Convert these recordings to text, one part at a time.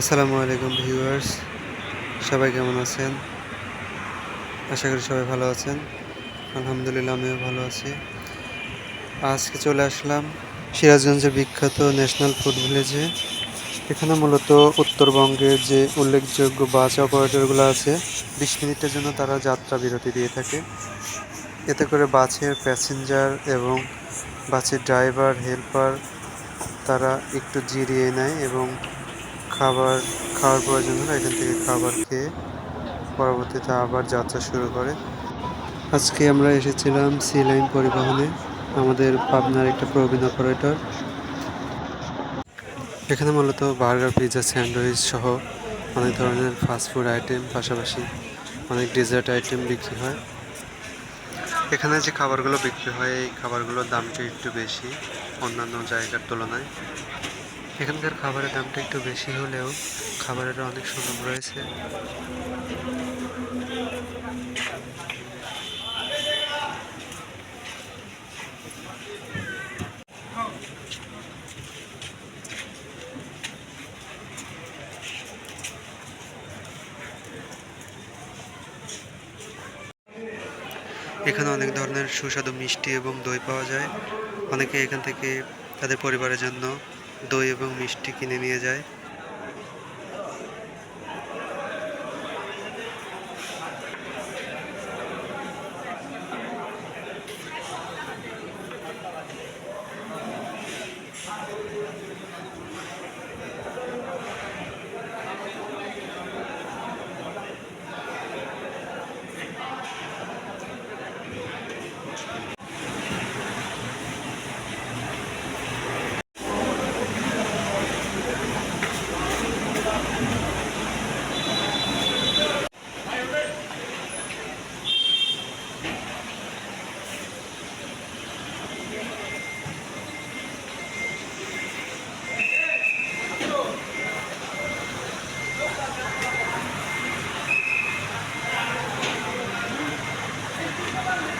আসসালামু আলাইকুম ভিউয়ার্স। সবাই কেমন আছেন? আশা করি সবাই ভালো আছেন। আলহামদুলিল্লাহ, আমিও ভালো আছি। আজকে চলে আসলাম সিরাজগঞ্জের বিখ্যাত ন্যাশনাল ফুড ভিলেজে। এখানে মূলত উত্তরবঙ্গের যে উল্লেখযোগ্য বাস অপারেটরগুলো আছে, বিশ মিনিটের জন্য তারা যাত্রা বিরতি দিয়ে থাকে। এতে করে বাসের প্যাসেঞ্জার এবং বাসের ড্রাইভার, হেল্পার তারা একটু জিরিয়ে নেয় এবং খাবার খাওয়ার প্রয়োজন হলে এখান থেকে খাবার খেয়ে পরবর্তীতে আবার যাত্রা শুরু করে। আজকে আমরা এসেছিলাম সি লাইন পরিবহনে, আমাদের পাবনার একটা প্রবীণ অপারেটর এখানে মূলত বার্গার পিৎজা স্যান্ডউইচ সহ অনেক ধরনের ফাস্টফুড আইটেম পাশাপাশি অনেক ডেজার্ট আইটেম বিক্রি হয়। এখানে যে খাবারগুলো বিক্রি হয়, এই খাবারগুলোর দামটা একটু বেশি অন্যান্য জায়গার তুলনায়। এখানকার খাবারের দামটা একটু বেশি হলেও খাবারের অনেক সুনাম রয়েছে। এখানে অনেক ধরনের সুস্বাদু মিষ্টি এবং দই পাওয়া যায়। অনেকে এখান থেকে তাদের পরিবারের জন্য দই এবং মিষ্টি কিনে নিয়ে যায়।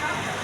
Tá?